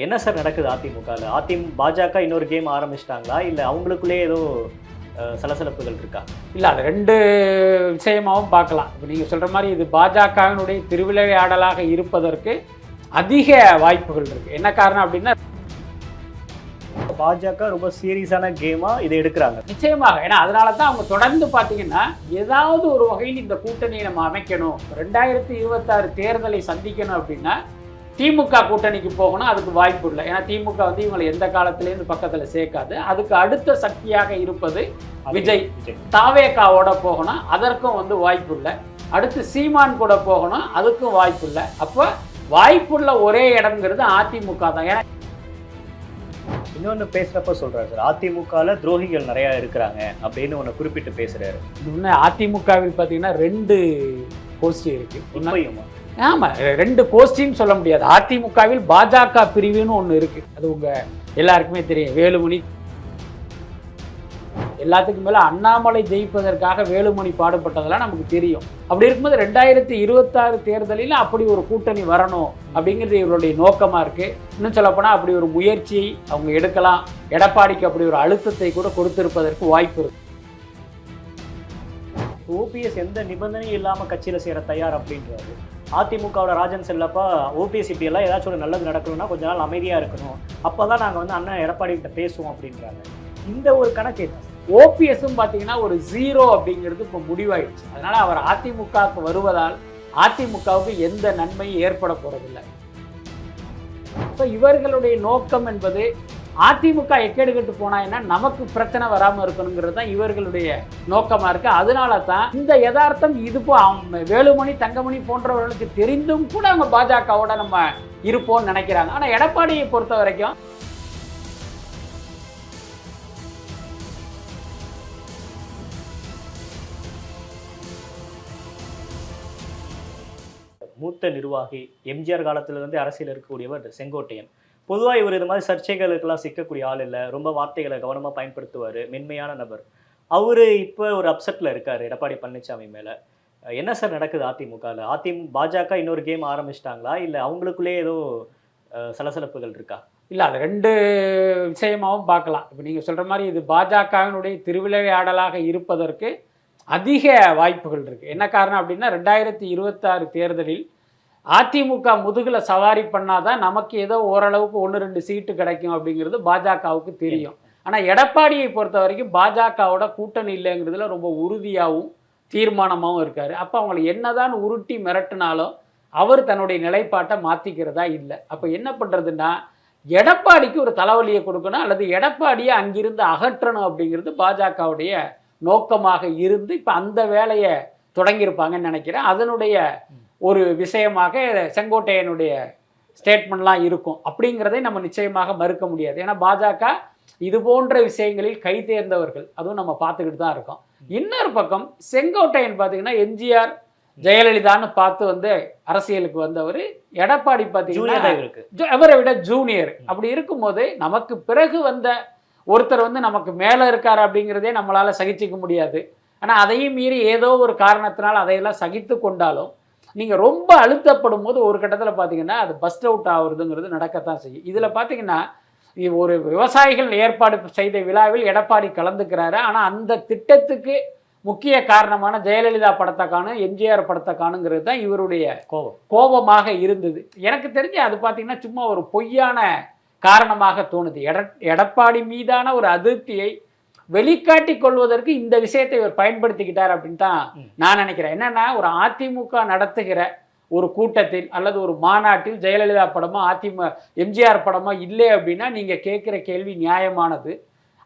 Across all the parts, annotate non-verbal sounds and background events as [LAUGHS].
என்ன சார் நடக்குது அதிமுகவில் அதிமுக பாஜக இன்னொரு கேம் ஆரம்பிச்சிட்டாங்களா? இல்லை அவங்களுக்குள்ளே ஏதோ சலசலப்புகள் இருக்கா? இல்லை அது ரெண்டு விஷயமாவும் பார்க்கலாம். இப்போ நீங்கள் சொல்கிற மாதிரி இது பாஜகவினுடைய திருவிளையாடலாக இருப்பதற்கு அதிக வாய்ப்புகள் இருக்குது என்ன காரணம் அப்படின்னா பாஜக ரொம்ப சீரியஸான கேமா இதை எடுக்கிறாங்க. நிச்சயமாக. ஏன்னா அதனால தான் அவங்க தொடர்ந்து பார்த்தீங்கன்னா ஏதாவது ஒரு வகையில் இந்த கூட்டணியை நம்ம அமைக்கணும். ரெண்டாயிரத்தி இருபத்தாறு தேர்தலை சந்திக்கணும் அப்படின்னா திமுக கூட்டணிக்கு போகணும் அதுக்கு வாய்ப்பு இல்லை. ஏன்னா திமுக வந்து இவங்களை எந்த காலத்திலேருந்து பக்கத்தில் சேர்க்காது. அதுக்கு அடுத்த சக்தியாக இருப்பது விஜய். தாவேக்காவோட போகணும் அதற்கும் வந்து வாய்ப்பு இல்லை. அடுத்து சீமான் கூட போகணும் அதுக்கும் வாய்ப்பு இல்லை. அப்போ வாய்ப்புள்ள ஒரே இடம்ங்கிறது அதிமுக தான். ஏன்னா இன்னொன்று பேசுறப்ப சொல்றாரு சார் அதிமுகவில் துரோகிகள் நிறைய இருக்கிறாங்க அப்படின்னு ஒன்று குறிப்பிட்டு பேசுறாரு. இன்னும் அதிமுகவில் பார்த்தீங்கன்னா ரெண்டு கோஷ்டி இருக்கு. ஆமாம் ரெண்டு கோஷ்டின்னு சொல்ல முடியாது. அதிமுகவில் பாஜக பிரிவுன்னு ஒன்று இருக்குது அது உங்கள் எல்லாருக்குமே தெரியும். வேலுமணி. எல்லாத்துக்கும் மேலே அண்ணாமலை ஜெயிப்பதற்காக வேலுமணி பாடுபட்டதெல்லாம் நமக்கு தெரியும். அப்படி இருக்கும்போது ரெண்டாயிரத்தி இருபத்தாறு தேர்தலில் அப்படி ஒரு கூட்டணி வரணும் அப்படிங்கிறது இவருடைய நோக்கமாக இருக்கு. இன்னும் சொல்லப்போனால் அப்படி ஒரு முயற்சி அவங்க எடுக்கலாம். எடப்பாடிக்கு அப்படி ஒரு அழுத்தத்தை கூட கொடுத்திருப்பதற்கு வாய்ப்பு இருக்கு. ஓபிஎஸ் எந்த நிபந்தனையும் இல்லாமல் கட்சியில் சேர தயார் அப்படின்றாரு. அதிமுகவோட ராஜன் செல்லப்பா ஓபிஎஸ் இப்படி எல்லாம் ஏதாச்சும் ஒரு நல்லது நடக்கணும்னா கொஞ்ச நாள் அமைதியாக இருக்கணும். அப்பதான் நாங்கள் வந்து அண்ணன் எடப்பாடி கிட்ட பேசுவோம் அப்படின்றாங்க. இந்த ஒரு கணக்கு ஓபிஎஸ்ஸும் ஓபிஎஸும் பார்த்தீங்கன்னா ஒரு ஜீரோ அப்படிங்கிறது இப்போ முடிவாயிடுச்சு. அதனால் அவர் அதிமுகவுக்கு வருவதால் அதிமுகவுக்கு எந்த நன்மையும் ஏற்பட போகிறதில்லை இப்போ இவர்களுடைய நோக்கம் என்பது அதிமுக எக்கேடு போனா என்ன? நமக்கு பிரச்சனை வராமல் இருக்கணுங்கிறது தான் இவர்களுடைய நோக்கமா இருக்கு. அதனால தான் இந்த யதார்த்தம் இது போ வேலுமணி தங்கமணி போன்றவர்களுக்கு தெரிந்தும் கூட அவங்க பாஜகவோட நம்ம இருப்போம்னு நினைக்கிறாங்க. ஆனால் எடப்பாடியை பொறுத்த வரைக்கும் மூத்த நிர்வாகி எம்ஜிஆர் காலத்திலிருந்து அரசியல் இருக்கக்கூடியவர் செங்கோட்டையன். பொதுவாக இவர் இது மாதிரி சர்ச்சைகளுக்கெல்லாம் சிக்கக்கூடிய ஆள் இல்லை. ரொம்ப வார்த்தைகளை கவனமாக பயன்படுத்துவார். மென்மையான நபர். அவர் இப்போ ஒரு அப்செட்டில் இருக்கார் எடப்பாடி பழனிசாமி மேலே. என்ன சார் நடக்குது அதிமுகவில் அதிமுக பாஜக இன்னொரு கேம் ஆரம்பிச்சிட்டாங்களா? இல்லை அவங்களுக்குள்ளே ஏதோ சலசலப்புகள் இருக்கா? இல்லை அது ரெண்டு விஷயமாகவும் பார்க்கலாம். இப்போ நீங்கள் சொல்கிற மாதிரி இது பாஜகவினுடைய திருவிளையாடலாக இருப்பதற்கு அதிக வாய்ப்புகள் இருக்குது என்ன காரணம் அப்படின்னா ரெண்டாயிரத்தி இருபத்தாறு தேர்தலில் அதிமுக முதுகில் சவாரி பண்ணாதான் நமக்கு ஏதோ ஓரளவுக்கு ஒன்று ரெண்டு சீட்டு கிடைக்கும் அப்படிங்கிறது பாஜகவுக்கு தெரியும். ஆனால் எடப்பாடியை பொறுத்த வரைக்கும் பாஜகவோட கூட்டணி இல்லைங்கிறதுல ரொம்ப உறுதியாகவும் தீர்மானமாகவும் இருக்கார். அப்போ அவங்களை என்னதான் உருட்டி மிரட்டினாலும் அவர் தன்னுடைய நிலைப்பாட்டை மாற்றிக்கிறதா இல்லை. அப்போ என்ன பண்ணுறதுன்னா எடப்பாடிக்கு ஒரு தலைவலியை கொடுக்கணும் அல்லது எடப்பாடியை அங்கிருந்து அகற்றணும் அப்படிங்கிறது பாஜகவுடைய நோக்கமாக இருந்து இப்போ அந்த வேலையை தொடங்கியிருப்பாங்கன்னு நினைக்கிறேன். அதனுடைய ஒரு விஷயமாக செங்கோட்டையனுடைய ஸ்டேட்மெண்ட்லாம் இருக்கும். அப்படிங்கிறதை நம்ம நிச்சயமாக மறுக்க முடியாது. ஏன்னா பாஜக இது போன்ற விஷயங்களில் கை தேர்ந்தவர்கள். அதுவும் நம்ம பார்த்துக்கிட்டு தான் இருக்கோம். இன்னொரு பக்கம் செங்கோட்டையன் பார்த்தீங்கன்னா எம்ஜிஆர் ஜெயலலிதான்னு பார்த்து வந்து அரசியலுக்கு வந்தவர். எடப்பாடி பார்த்தீங்கன்னா அவரை விட ஜூனியர் அப்படி இருக்கும்போது நமக்கு பிறகு வந்த ஒருத்தர் வந்து நமக்கு மேலே இருக்கார் அப்படிங்கிறதே நம்மளால் சகிச்சிக்க முடியாது. ஆனால் அதையும் மீறி ஏதோ ஒரு காரணத்தினால் அதையெல்லாம் சகித்து கொண்டாலும் நீங்கள் ரொம்ப அழுத்தப்படும் போது ஒரு கட்டத்தில் பார்த்தீங்கன்னா அது பஸ்ட் அவுட் ஆகுறதுங்கிறது நடக்கத்தான் செய்யும். இதில் பார்த்தீங்கன்னா ஒரு விவசாயிகள் ஏற்பாடு செய்த விழாவில் எடப்பாடி கலந்துக்கிறாரு. ஆனால் அந்த திட்டத்துக்கு முக்கிய காரணமான ஜெயலலிதா படத்தை காணும் எம்ஜிஆர் படத்தை காணுங்கிறது தான் இவருடைய கோபம். கோபமாக இருந்தது. எனக்கு தெரிஞ்சு அது பார்த்தீங்கன்னா சும்மா ஒரு பொய்யான காரணமாக தோணுது. எட எடப்பாடி மீதான ஒரு அதிருப்தியை வெளிக்காட்டி கொள்வதற்கு இந்த விஷயத்தை இவர் பயன்படுத்திக்கிட்டார் அப்படின்னு தான். நான் நினைக்கிறேன். என்னன்னா ஒரு அதிமுக நடத்துகிற ஒரு கூட்டத்தில் அல்லது ஒரு மாநாட்டில் ஜெயலலிதா படமோ அதிமுக எம்ஜிஆர் படமோ இல்லை அப்படின்னா நீங்க கேட்குற கேள்வி நியாயமானது.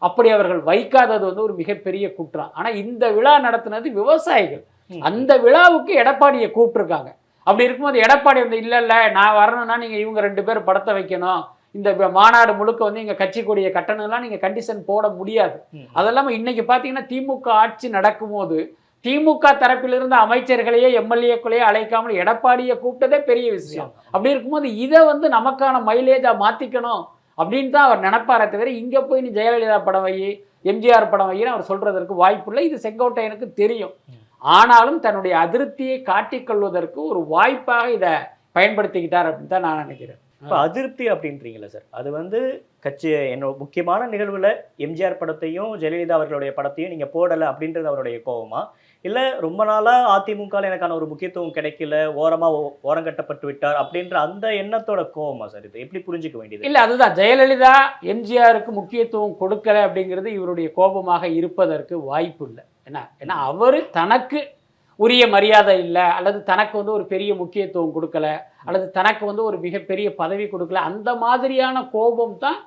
அப்படி அவர்கள் வைக்காதது வந்து ஒரு மிகப்பெரிய குற்றம். ஆனா இந்த விழா நடத்தினது விவசாயிகள். அந்த விழாவுக்கு எடப்பாடியை கூப்பிட்டுருக்காங்க. அப்படி இருக்கும்போது எடப்பாடி வந்து இல்லை இல்லை நான் வரணும்னா நீங்கள் இவங்க ரெண்டு பேரும் படத்தை வைக்கணும். இந்த மாநாடு முழுக்க வந்து எங்கள் கட்சி கொடியை கட்டணும்லாம் நீங்கள் கண்டிஷன் போட முடியாது. ம். அதெல்லாம இன்னைக்கு பார்த்தீங்கன்னா திமுக ஆட்சி நடக்கும்போது திமுக தரப்பிலிருந்து அமைச்சர்களையே எம்எல்ஏக்களையே அழைக்காமல் எடப்பாடியை கூப்பிட்டதே பெரிய விஷயம். அப்படி இருக்கும்போது இதை வந்து நமக்கான மைலேஜா மாத்திக்கணும் அப்படின்னு தான் அவர் நினைப்பாரே தவிர இங்க போய் நீ ஜெயலலிதா படம் வை எம்ஜிஆர் படம் வைன்னு அவர் சொல்றதற்கு வாய்ப்பில்லை இது செங்கோட்டையனுக்கு தெரியும். ஆனாலும் தன்னுடைய அதிருப்தியை காட்டிக்கொள்வதற்கு ஒரு வாய்ப்பாக இதை பயன்படுத்திக்கிட்டார் அப்படின்னு தான் நான் நினைக்கிறேன். இப்போ அதிருப்தி அப்படின்றீங்களா சார். அது வந்து கட்சி என்னோட முக்கியமான நிகழ்வுல எம்ஜிஆர் படத்தையும் ஜெயலலிதா அவர்களுடைய படத்தையும் நீங்க போடல அப்படின்றது அவருடைய கோவமா? இல்ல ரொம்ப நாளா அதிமுக ல எனக்கான ஒரு முக்கியத்துவம் கிடைக்கல ஓரமா ஓ- ஓரங்கட்டப்பட்டு விட்டார் அப்படின்ற அந்த எண்ணத்தோட கோவமா சார் இது? எப்படி புரிஞ்சுக்க வேண்டியது? இல்லை அதுதான். ஜெயலலிதா எம்ஜிஆருக்கு முக்கியத்துவம் கொடுக்கல அப்படிங்கிறது இவருடைய கோபமாக இருப்பதற்கு வாய்ப்பு இல்லை. என்ன ஏன்னா அவர் தனக்கு உரிய மரியாதை இல்லை அல்லது தனக்கு வந்து ஒரு பெரிய முக்கியத்துவம் கொடுக்கல அல்லது தனக்கு வந்து ஒரு மிகப்பெரிய பதவி கொடுக்கல அந்த மாதிரியான கோபம் தான்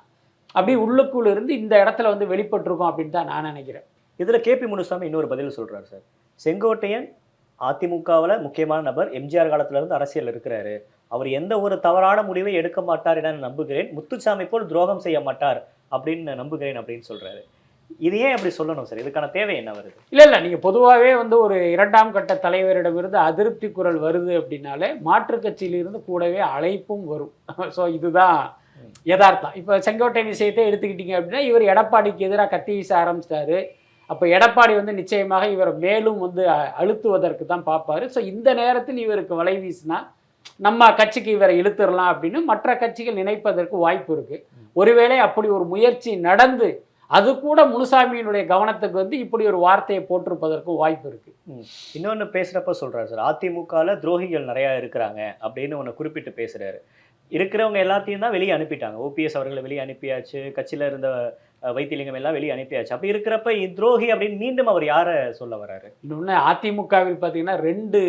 அப்படி உள்ளுக்குள்ள இருந்து இந்த இடத்துல வந்து வெளிப்பட்டிருக்கும் அப்படின்னு தான் நான் நினைக்கிறேன். இதில் கேபி முனுசாமி இன்னொரு பதில் சொல்கிறார் சார். செங்கோட்டையன் அதிமுகவில் முக்கியமான நபர் எம்ஜிஆர் காலத்திலிருந்து அரசியல் இருக்கிறாரு. அவர் எந்த ஒரு தவறான முடிவை எடுக்க மாட்டார் என நம்புகிறேன். முத்துசாமி போல் துரோகம் செய்ய மாட்டார் அப்படின்னு நான் நம்புகிறேன் அப்படின்னு சொல்கிறாரு இது ஏன் அப்படி சொல்லணும் சார் இதுக்கான தேவை என்ன வருது? இல்லை இல்லை நீங்கள் பொதுவாகவே வந்து ஒரு இரண்டாம் கட்ட தலைவரிடமிருந்து அதிருப்தி குரல் வருது அப்படின்னாலே மாற்றுக் கட்சியிலிருந்து கூடவே அழைப்பும் வரும். [LAUGHS] ஸோ இதுதான் யதார்த்தம். இப்போ செங்கோட்டையன் விஷயத்தை எடுத்துக்கிட்டீங்க அப்படின்னா இவர் எடப்பாடிக்கு எதிராக கத்தி வீச ஆரம்பிச்சிட்டாரு. அப்போ எடப்பாடி வந்து நிச்சயமாக இவரை மேலும் வந்து அழுத்துவதற்கு தான் பார்ப்பாரு. ஸோ இந்த நேரத்தில் இவருக்கு வலை வீசினா நம்ம கட்சிக்கு இவரை இழுத்துடலாம் அப்படின்னு மற்ற கட்சிகள் நினைப்பதற்கு வாய்ப்பு இருக்கு. ஒருவேளை அப்படி ஒரு முயற்சி நடந்து அது கூட முனுசாமியினுடைய கவனத்துக்கு வந்து இப்படி ஒரு வார்த்தையை போட்டிருப்பதற்கும் வாய்ப்பு இருக்கு. இன்னொன்னு பேசுறப்ப சொல்றாரு சார் அதிமுகல துரோகிகள் நிறைய இருக்கிறாங்க அப்படின்னு ஒன்று குறிப்பிட்டு பேசுறாரு. இருக்கிறவங்க எல்லாத்தையும் தான் வெளியே அனுப்பிட்டாங்க. ஓபிஎஸ் அவர்களை வெளியே அனுப்பியாச்சு கட்சியில இருந்த அஹ், வைத்திலிங்கம் எல்லாம் வெளியே அனுப்பியாச்சு. அப்படி இருக்கிறப்ப துரோகி அப்படின்னு மீண்டும் அவர் யாரை சொல்ல வராரு? இன்னொன்று அதிமுகவில் பார்த்தீங்கன்னா ரெண்டு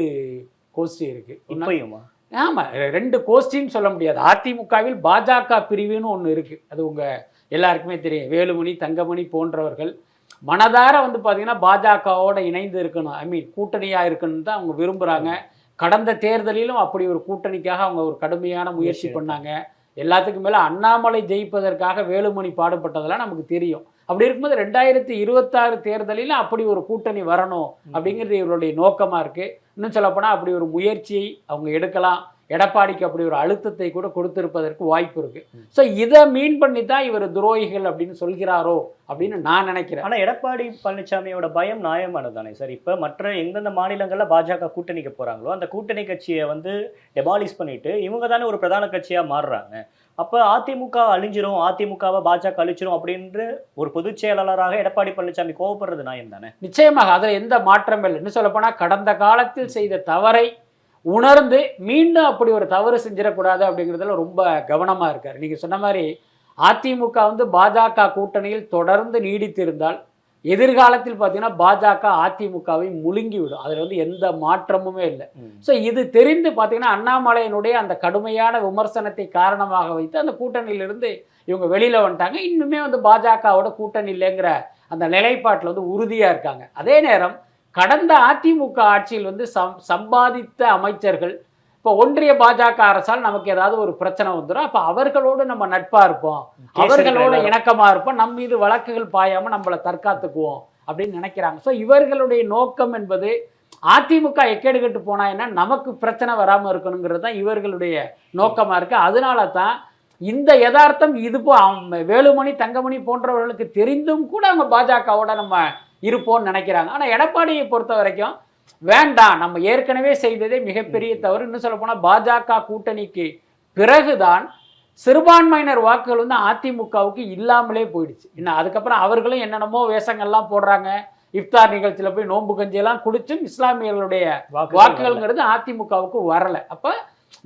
கோஷ்டி இருக்கு. இப்பயுமா? ஆமா ரெ- ரெண்டு கோஷ்டின்னு சொல்ல முடியாது. அதிமுகவில் பாஜக பிரிவுன்னு ஒன்று இருக்கு. அது உங்க எல்லாருக்குமே தெரியும். வேலுமணி தங்கமணி போன்றவர்கள் மனதார வந்து பார்த்தீங்கன்னா பாஜகவோட இணைந்து இருக்கணும். ஐ மீன் கூட்டணியாக இருக்கணும்னு தான் அவங்க விரும்புகிறாங்க கடந்த தேர்தலிலும் அப்படி ஒரு கூட்டணிக்காக அவங்க ஒரு கடுமையான முயற்சி பண்ணாங்க. எல்லாத்துக்கும் மேலே அண்ணாமலை ஜெயிப்பதற்காக வேலுமணி பாடுபட்டதெல்லாம் நமக்கு தெரியும். அப்படி இருக்கும்போது ரெண்டாயிரத்தி இருபத்தாறு தேர்தலில் அப்படி ஒரு கூட்டணி வரணும் அப்படிங்கிறது இவருடைய நோக்கமாக இருக்கு. இன்னும் சொல்லப்போனால் அப்படி ஒரு முயற்சியை அவங்க எடுக்கலாம். எடப்பாடிக்கு அப்படி ஒரு அழுத்தத்தை கூட கொடுத்திருப்பதற்கு வாய்ப்பு இருக்கு. ஸோ இதை மீன் பண்ணி தான் இவர் துரோகிகள் அப்படின்னு சொல்கிறாரோ அப்படின்னு நான் நினைக்கிறேன். ஆனா எடப்பாடி பழனிசாமியோட பயம் நியாயமானது தானே சார் இப்ப மற்ற எந்தெந்த மாநிலங்கள்ல பாஜக கூட்டணிக்கு போறாங்களோ அந்த கூட்டணி கட்சியை வந்து டெபாலிஷ் பண்ணிட்டு இவங்க தானே ஒரு பிரதான கட்சியா மாறுறாங்க. அப்ப அதிமுக அழிஞ்சிரும் அதிமுகவை பாஜக அழிச்சிரும் அப்படின்ற ஒரு பொதுச் செயலாளராக எடப்பாடி பழனிசாமி கோவப்படுறது நியாயம் தானே நிச்சயமாக அதில் எந்த மாற்றமும் இல்லை. இன்னும் சொல்லப்போனால் கடந்த காலத்தில் செய்த தவறை உணர்ந்து மீண்டும் அப்படி ஒரு தவறு செஞ்சிடக்கூடாது அப்படிங்கிறதுல ரொம்ப கவனமாக இருக்கார். நீங்கள் சொன்ன மாதிரி அதிமுக வந்து பாஜக கூட்டணியில் தொடர்ந்து நீடித்திருந்தால் எதிர்காலத்தில் பார்த்தீங்கன்னா பாஜக அதிமுகவை முழுங்கி விடும் அதில் வந்து எந்த மாற்றமுமே இல்லை. ஸோ இது தெரிந்து பார்த்தீங்கன்னா அண்ணாமலையினுடைய அந்த கடுமையான விமர்சனத்தை காரணமாக வைத்து அந்த கூட்டணியிலிருந்து இவங்க வெளியில் வந்துட்டாங்க. இன்னுமே வந்து பாஜகவோட கூட்டணி இல்லைங்கிற அந்த நிலைப்பாட்டில் வந்து உறுதியாக இருக்காங்க. அதே நேரம் கடந்த அதிமுக ஆட்சியில் வந்து சம் சம்பாதித்த அமைச்சர்கள் இப்போ ஒன்றிய பாஜக அரசால் நமக்கு ஏதாவது ஒரு பிரச்சனை வந்துடும் அப்போ அவர்களோடு நம்ம நட்பாக இருப்போம். அவர்களோட இணக்கமா இருப்போம். நம்ம மீது வழக்குகள் பாயாம நம்மளை தற்காத்துக்குவோம் அப்படின்னு நினைக்கிறாங்க. ஸோ இவர்களுடைய நோக்கம் என்பது அதிமுக எக்கேடு கெட்டு போனா என்ன நமக்கு பிரச்சனை வராம இருக்கணுங்கிறது தான் இவர்களுடைய நோக்கமா இருக்கு. அதனால தான் இந்த யதார்த்தம் இது போ வேலுமணி தங்கமணி போன்றவர்களுக்கு தெரிந்தும் கூட அவங்க பாஜகவோட நம்ம இருப்போம்னு நினைக்கிறாங்க. ஆனா எடப்பாடியை பொறுத்த வரைக்கும் வேண்டாம் நம்ம ஏற்கனவே செய்ததே மிகப்பெரிய தவறு இன்னும் சொல்ல போனா பாஜக கூட்டணிக்கு பிறகுதான் சிறுபான்மையினர் வாக்குகள் வந்து அதிமுகவுக்கு இல்லாமலே போயிடுச்சு. இன்னும் அதுக்கப்புறம் அவர்களும் என்னென்னமோ வேஷங்கள்லாம் போடுறாங்க. இஃப்தார் நிகழ்ச்சியில் போய் நோன்பு கஞ்சியெல்லாம் குடிச்சும் இஸ்லாமியர்களுடைய வாக்குகள்ங்கிறது அதிமுகவுக்கு வரல. அப்ப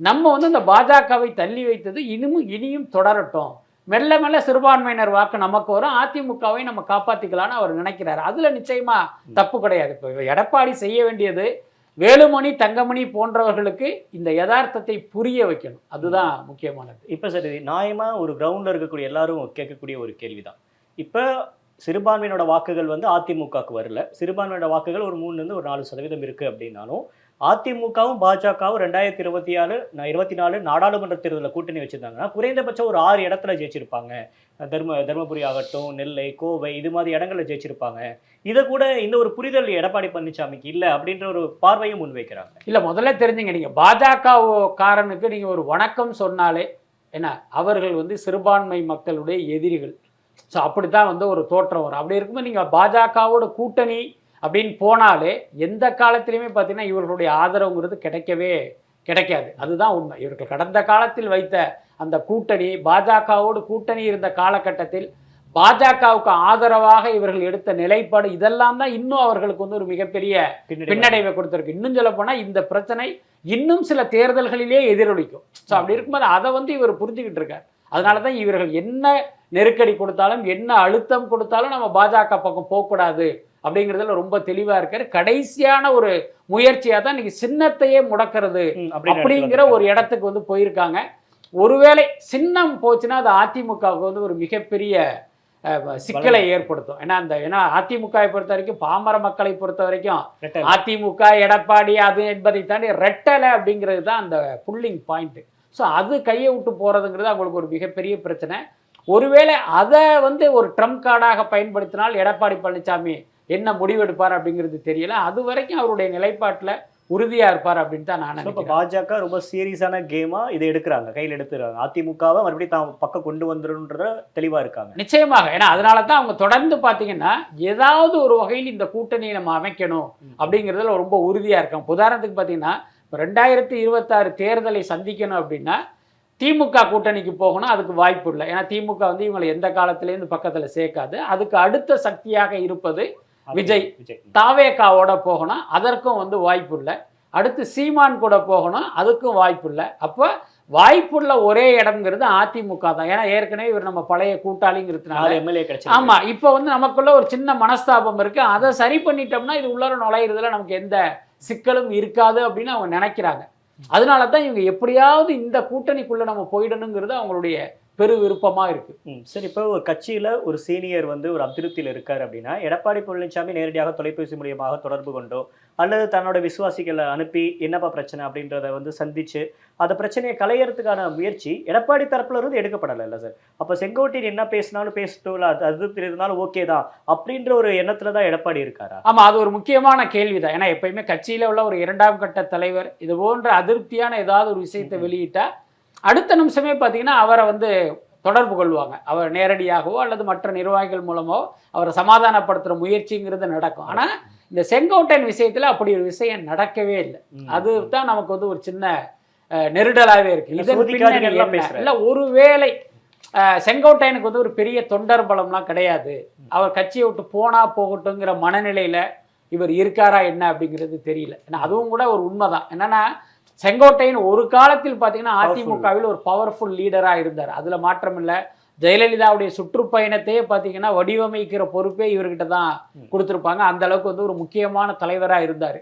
நம்ம வந்து இந்த பாஜகவை தள்ளி வைத்தது இனிமும் இனியும் தொடரட்டும். மெல்ல மெல்ல சிறுபான்மையினர் வாக்கு நமக்கு வரும். அதிமுகவை நம்ம காப்பாத்திக்கலாம்னு அவர் நினைக்கிறாரு. அதுல நிச்சயமா தப்பு கிடையாது. இப்போ எடப்பாடி செய்ய வேண்டியது வேலுமணி தங்கமணி போன்றவர்களுக்கு இந்த யதார்த்தத்தை புரிய வைக்கணும். அதுதான் முக்கியமானது. இப்போ சார் இது நியாயமா ஒரு கிரவுண்ட்ல இருக்கக்கூடிய எல்லாரும் கேட்கக்கூடிய ஒரு கேள்விதான். இப்போ சிறுபான்மையினோட வாக்குகள் வந்து அதிமுகவுக்கு வரல. சிறுபான்மையோட வாக்குகள் ஒரு மூணுல இருந்து ஒரு நாலு சதவீதம் இருக்கு அப்படின்னாலும் அதிமுகவும் பாஜகவும் ரெண்டாயிரத்தி இருபத்தி ஆறு இருபத்தி நாலு நாடாளுமன்ற தேர்தலில் கூட்டணி வச்சிருந்தாங்கன்னா குறைந்தபட்சம் ஒரு ஆறு இடத்துல ஜெயிச்சிருப்பாங்க. தர்ம தர்மபுரி ஆகட்டும் நெல்லை கோவை இது மாதிரி இடங்களில் ஜெயிச்சிருப்பாங்க. இதை கூட இந்த ஒரு புரிதல் எடப்பாடி பழனிசாமிக்கு இல்லை அப்படின்ற ஒரு பார்வையும் முன்வைக்கிறாங்க. இல்லை முதல்ல தெரிஞ்சுங்க நீங்கள் பாஜக நீங்கள் ஒரு வணக்கம் சொன்னாலே என்ன அவர்கள் வந்து சிறுபான்மை மக்களுடைய எதிரிகள். ஸோ அப்படி தான் வந்து ஒரு தோற்றம் வரும். அப்படி இருக்கும்போது நீங்கள் பாஜகவோட கூட்டணி அப்படின்னு போனாலே எந்த காலத்திலையுமே பார்த்தீங்கன்னா இவர்களுடைய ஆதரவுங்கிறது கிடைக்கவே கிடைக்காது. அதுதான் உண்மை. இவர்கள் கடந்த காலத்தில் வைத்த அந்த கூட்டணி பாஜகவோடு கூட்டணி இருந்த காலகட்டத்தில் பாஜகவுக்கு ஆதரவாக இவர்கள் எடுத்த நிலைப்பாடு இதெல்லாம் தான் இன்னும் அவர்களுக்கு வந்து ஒரு மிகப்பெரிய பின்னடைவை. கொடுத்திருக்கு. இன்னும் சொல்ல போனா இந்த பிரச்சனை இன்னும் சில தேர்தல்களிலே எதிரொலிக்கும். ஸோ அப்படி இருக்கும்போது அதை வந்து இவர் புரிஞ்சுக்கிட்டு இருக்கார். அதனால தான் இவர்கள் என்ன நெருக்கடி கொடுத்தாலும் என்ன அழுத்தம் கொடுத்தாலும் நம்ம பாஜக பக்கம் போகக்கூடாது. அப்படிங்கிறதுல ரொம்ப தெளிவா இருக்காரு. கடைசியான ஒரு முயற்சியா தான் இன்னைக்கு சின்னத்தையே முடக்கிறது அப்படிங்கிற ஒரு இடத்துக்கு வந்து போயிருக்காங்க. ஒருவேளை சின்னம் போச்சுன்னா அது அதிமுகவுக்கு வந்து ஒரு மிகப்பெரிய சிக்கலை ஏற்படுத்தும். ஏன்னா அந்த ஏன்னா அதிமுகவை பொறுத்த வரைக்கும் பாமர மக்களை பொறுத்த வரைக்கும் அதிமுக எடப்பாடி அது என்பதை தாண்டி ரெட்டலை அப்படிங்கிறது தான் அந்த புல்லிங் பாயிண்ட். ஸோ அது கையை விட்டு போகிறதுங்கிறது அவங்களுக்கு ஒரு மிகப்பெரிய பிரச்சனை. ஒருவேளை அதை வந்து ஒரு ட்ரம்ப் கார்டாக பயன்படுத்தினால் எடப்பாடி பழனிசாமி என்ன முடிவெடுப்பார் அப்படிங்கிறது தெரியல. அது வரைக்கும் அவருடைய நிலைப்பாட்டில் உறுதியாக இருப்பார் அப்படின்னு தான் நான் இப்ப பாஜக ரொம்ப சீரியஸான கேமா இதை எடுக்கிறாங்க. கையில் எடுத்துறாங்க அதிமுகவை மறுபடியும் தான் பக்கம் கொண்டு வந்துருன்றத தெளிவா இருக்காங்க. நிச்சயமாக. ஏன்னா அதனால தான் அவங்க தொடர்ந்து பார்த்தீங்கன்னா ஏதாவது ஒரு வகையில் இந்த கூட்டணியை நம்ம அமைக்கணும் அப்படிங்கிறதுல ரொம்ப உறுதியாக இருக்காங்க. உதாரணத்துக்கு பார்த்தீங்கன்னா ரெண்டாயிரத்தி இருபத்தாறு தேர்தலை சந்திக்கணும் அப்படின்னா திமுக கூட்டணிக்கு போகணும். அதுக்கு வாய்ப்பு இல்லை. ஏன்னா திமுக வந்து இவங்களை எந்த காலத்திலேருந்து பக்கத்தில் சேர்க்காது. அதுக்கு அடுத்த சக்தியாக இருப்பது விஜய். தாவேக்காவோட போகணும். அதற்கும் வந்து வாய்ப்பு இல்லை அடுத்து சீமான் கூட போகணும். அதுக்கும் வாய்ப்பு இல்லை அப்போ வாய்ப்புள்ள ஒரே இடம்ங்கிறது அதிமுக தான். ஏன்னா ஏற்கனவே இவர் நம்ம பழைய கூட்டாளிங்கிறதுனால எம்எல்ஏ கிடைச்சு ஆமா இப்போ வந்து நமக்குள்ள ஒரு சின்ன மனஸ்தாபம் இருக்கு. அதை சரி பண்ணிட்டோம்னா இது உள்ளர நுழையிறதுல நமக்கு எந்த சிக்கலும் இருக்காது அப்படின்னு அவங்க நினைக்கிறாங்க. அதனால தான் இவங்க எப்படியாவது இந்த கூட்டணிக்குள்ள நம்ம போயிடணுங்கிறது அவங்களுடைய பெரு விருப்பமா இருக்கு. ம், சரி இப்போ ஒரு கட்சியில ஒரு சீனியர் வந்து ஒரு அதிருப்தியில் இருக்காரு அப்படின்னா எடப்பாடி பழனிசாமி நேரடியாக தொலைபேசி மூலியமாக தொடர்பு கொண்டோ அல்லது தன்னோட விசுவாசிகளை அனுப்பி என்னப்பா பிரச்சனை அப்படின்றத வந்து சந்திச்சு அந்த பிரச்சனையை களையறதுக்கான முயற்சி எடப்பாடி தரப்புல இருந்து எடுக்கப்படலை இல்லை சார். அப்போ செங்கோட்டையன் என்ன பேசினாலும் பேசட்டும் இல்லை அது அதிருப்தியில் இருந்தாலும் ஓகே தான் அப்படின்ற ஒரு எண்ணத்துல தான் எடப்பாடி இருக்காரா? ஆமா அது ஒரு முக்கியமான கேள்விதான். ஏன்னா எப்பயுமே கட்சியில உள்ள ஒரு இரண்டாம் கட்ட தலைவர் இது போன்ற அதிருப்தியான ஏதாவது ஒரு விஷயத்தை வெளியிட்டா அடுத்த நிமிஷமே பார்த்தீங்கன்னா அவரை வந்து தொடர்பு கொள்வாங்க. அவர் நேரடியாகவோ அல்லது மற்ற நிர்வாகிகள் மூலமோ அவரை சமாதானப்படுத்துற முயற்சிங்கிறது நடக்கும். ஆனா இந்த செங்கோட்டையன் விஷயத்துல அப்படி ஒரு விஷயம் நடக்கவே இல்லை. ம். அது தான் நமக்கு வந்து ஒரு சின்ன அஹ், நெருடலாவே இருக்கு. இல்ல, ஒருவேளை அஹ், செங்கோட்டையனுக்கு வந்து ஒரு பெரிய தொண்டர் பலம்லாம் கிடையாது அவர் கட்சியை விட்டு போனா போகட்டுங்கிற மனநிலையில இவர் இருக்காரா என்ன அப்படிங்கிறது தெரியல. ஏன்னா அதுவும் கூட ஒரு உண்மைதான். என்னன்னா செங்கோட்டையன் ஒரு காலத்தில் பார்த்தீங்கன்னா அதிமுகவில் ஒரு பவர்ஃபுல் லீடராக இருந்தார். அதில் மாற்றம் இல்லை. ஜெயலலிதாவுடைய சுற்றுப்பயணத்தையே பார்த்தீங்கன்னா வடிவமைக்கிற பொறுப்பே இவர்கிட்ட தான் கொடுத்துருப்பாங்க. அந்த அளவுக்கு வந்து ஒரு முக்கியமான தலைவராக இருந்தார்.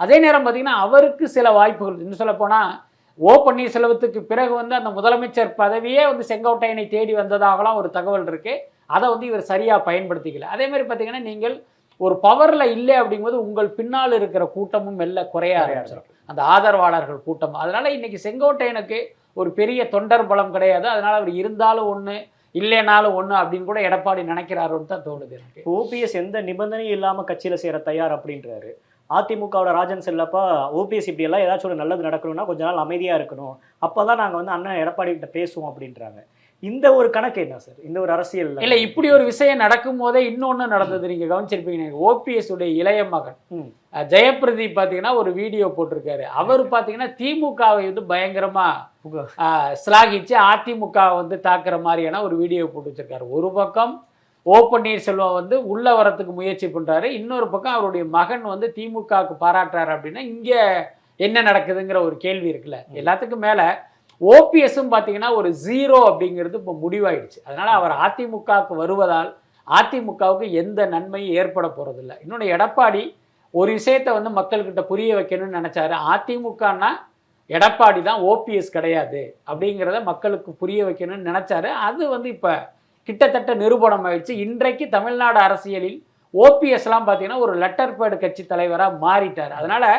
அதே நேரம் பார்த்தீங்கன்னா அவருக்கு சில வாய்ப்புகள் இன்னும் சொல்ல போனால் ஓ பன்னீர்செல்வத்துக்கு பிறகு வந்து அந்த முதலமைச்சர் பதவியே வந்து செங்கோட்டையனை தேடி வந்ததாகலாம் ஒரு தகவல் இருக்கு. அதை வந்து இவர் சரியாக பயன்படுத்திக்கல. அதே மாதிரி பார்த்தீங்கன்னா நீங்கள் ஒரு பவரில் இல்லை அப்படிங்கும்போது உங்கள் பின்னால் இருக்கிற கூட்டமும் மெல்ல குறைய ஆரம்பிச்சிடும் அந்த ஆதரவாளர்கள் கூட்டம். அதனால் இன்றைக்கி செங்கோட்டையனுக்கு ஒரு பெரிய தொண்டர் பலம் கிடையாது. அதனால் அவர் இருந்தாலும் ஒன்று இல்லைனாலும் ஒன்று அப்படின்னு கூட எடப்பாடி நினைக்கிறாருன்னு தான் தோணுது எனக்கு. ஓபிஎஸ் எந்த நிபந்தனையும் இல்லாமல் கட்சியில் சேர தயார் அப்படின்றாரு. அதிமுகவோட ராஜன் செல்லப்பா ஓபிஎஸ் இப்படியெல்லாம் ஏதாச்சும் ஒரு நல்லது நடக்கணும்னா கொஞ்ச நாள் அமைதியாக இருக்கணும். அப்போ தான் நாங்கள் வந்து அண்ணன் எடப்பாடி கிட்ட பேசுவோம் அப்படின்றாங்க. இந்த ஒரு கணக்கு என்ன சார்? இந்த ஒரு அரசியல் இல்ல இப்படி ஒரு விஷயம் நடக்கும் போதே இன்னொன்னு நடந்தது நீங்க கவனிச்சிருப்பீங்க. ஓபிஎஸ் உடைய இளைய மகன். ஜெயபிரதீப் பாத்தீங்கன்னா ஒரு வீடியோ போட்டிருக்காரு. அவர் பாத்தீங்கன்னா திமுகவை வந்து பயங்கரமா புக- ஆஹ், ஸ்லாகிச்சு அதிமுக வந்து தாக்குற மாதிரியான ஒரு வீடியோ போட்டு வச்சிருக்காரு ஒரு பக்கம் ஓ பன்னீர்செல்வம் வந்து உள்ள வரத்துக்கு முயற்சி பண்றாரு. இன்னொரு பக்கம் அவருடைய மகன் வந்து திமுகவுக்கு பாராட்டுறாரு அப்படின்னா இங்க என்ன நடக்குதுங்கிற ஒரு கேள்வி இருக்குல்ல. எல்லாத்துக்கும் மேல ஓபிஎஸும் பார்த்தீங்கன்னா ஒரு ஜீரோ அப்படிங்கிறது இப்போ முடிவாயிடுச்சு. அதனால் அவர் அதிமுகவுக்கு வருவதால் அதிமுகவுக்கு எந்த நன்மையும் ஏற்பட போகிறதில்ல இன்னொன்று எடப்பாடி ஒரு விஷயத்தை வந்து மக்கள்கிட்ட புரிய வைக்கணும்னு நினச்சாரு. அதிமுகன்னா எடப்பாடி தான் ஓபிஎஸ் கிடையாது அப்படிங்கிறத மக்களுக்கு புரிய வைக்கணும்னு நினச்சாரு. அது வந்து இப்போ கிட்டத்தட்ட நிரூபணம் ஆயிடுச்சு இன்றைக்கு தமிழ்நாடு அரசியலில் ஓபிஎஸ்லாம் பார்த்தீங்கன்னா ஒரு லெட்டர் பேடு கட்சி தலைவராக மாறிட்டார். அதனால்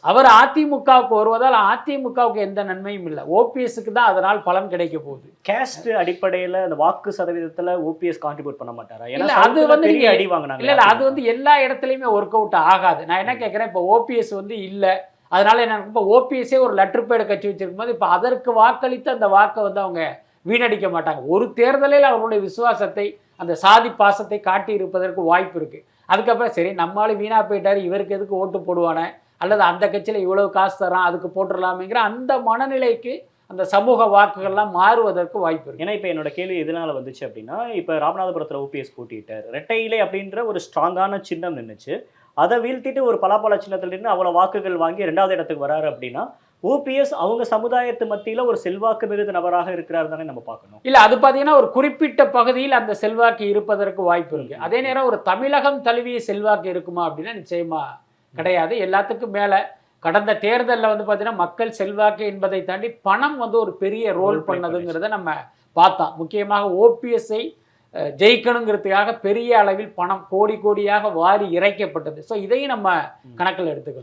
அவர் அதிமுகவுக்கு வருவதால் அதிமுகவுக்கு எந்த நன்மையும் இல்லை. ஓபிஎஸ்க்கு தான் அதனால் பலன் கிடைக்க போகுது. கேஸ்ட் அடிப்படையில அந்த வாக்கு சதவீதத்துல ஓபிஎஸ் கான்ட்ரிபியூட் பண்ண மாட்டாரா? இல்ல, அது வந்து பெரிய நீங்க- அடி வாங்கினாங்க இல்ல இல்ல அது வந்து எல்லா இடத்துலையுமே ஒர்க் அவுட் ஆகாது. நான் என்ன கேட்குறேன் இப்போ ஓபிஎஸ் வந்து இல்லை. அதனால என்ன இப்போ ஓபிஎஸ்ஸே ஒரு லெட்டர் பேடு கட்சி வச்சிருக்கும் போது இப்போ அதற்கு வாக்களித்து அந்த வாக்கை வந்து அவங்க வீணடிக்க மாட்டாங்க. ஒரு தேர்தலில் அவர்களுடைய விசுவாசத்தை அந்த சாதி பாசத்தை காட்டி இருப்பதற்கு வாய்ப்பு இருக்கு. அதுக்கப்புறம் சரி நம்மளால வீணா போயிட்டாரு இவருக்கு எதுக்கு ஓட்டு போடுவானே? அல்லது அந்த கட்சியில் இவ்வளவு காசு தரான் அதுக்கு போட்டுடலாமேங்கிற அந்த மனநிலைக்கு அந்த சமூக வாக்குகள்லாம் மாறுவதற்கு வாய்ப்பு இருக்கு. ஏன்னா இப்போ என்னோட கேள்வி எதனால வந்துச்சு அப்படின்னா இப்போ ராமநாதபுரத்தில் ஓபிஎஸ் போட்டிட்டார் ரெட்டையிலே அப்படின்ற ஒரு ஸ்ட்ராங்கான சின்னம் நின்றுச்சு அதை வீழ்த்திட்டு ஒரு பலாப்பழ சின்னத்தில் நின்று அவ்வளோ வாக்குகள் வாங்கி ரெண்டாவது இடத்துக்கு வராரு அப்படின்னா ஓபிஎஸ் அவங்க சமுதாயத்து மத்தியில ஒரு செல்வாக்கு மிகுந்த நபராக இருக்கிறார் தானே நம்ம பார்க்கணும். இல்ல அது பாத்தீங்கன்னா ஒரு குறிப்பிட்ட பகுதியில் அந்த செல்வாக்கு இருப்பதற்கு வாய்ப்பு இருக்கு. அதே நேரம் ஒரு தமிழகம் தழுவிய செல்வாக்கு இருக்குமா அப்படின்னா நிச்சயமா கிடையாது. எல்லாத்துக்கும் மேல கடந்த தேர்தலில் வந்து பார்த்தீங்கன்னா மக்கள் செல்வாக்கு என்பதை தாண்டி பணம் வந்து ஒரு பெரிய ரோல் பண்ணதுங்கிறத நம்ம பார்த்தோம். முக்கியமாக ஓபிஎஸ்ஐ ஜெயிக்கணுங்கிறதுக்காக பெரிய அளவில் பணம் கோடி கோடியாக வாரி இறைக்கப்பட்டது. ஸோ இதையும் நம்ம கணக்கில் எடுத்துக்கணும்.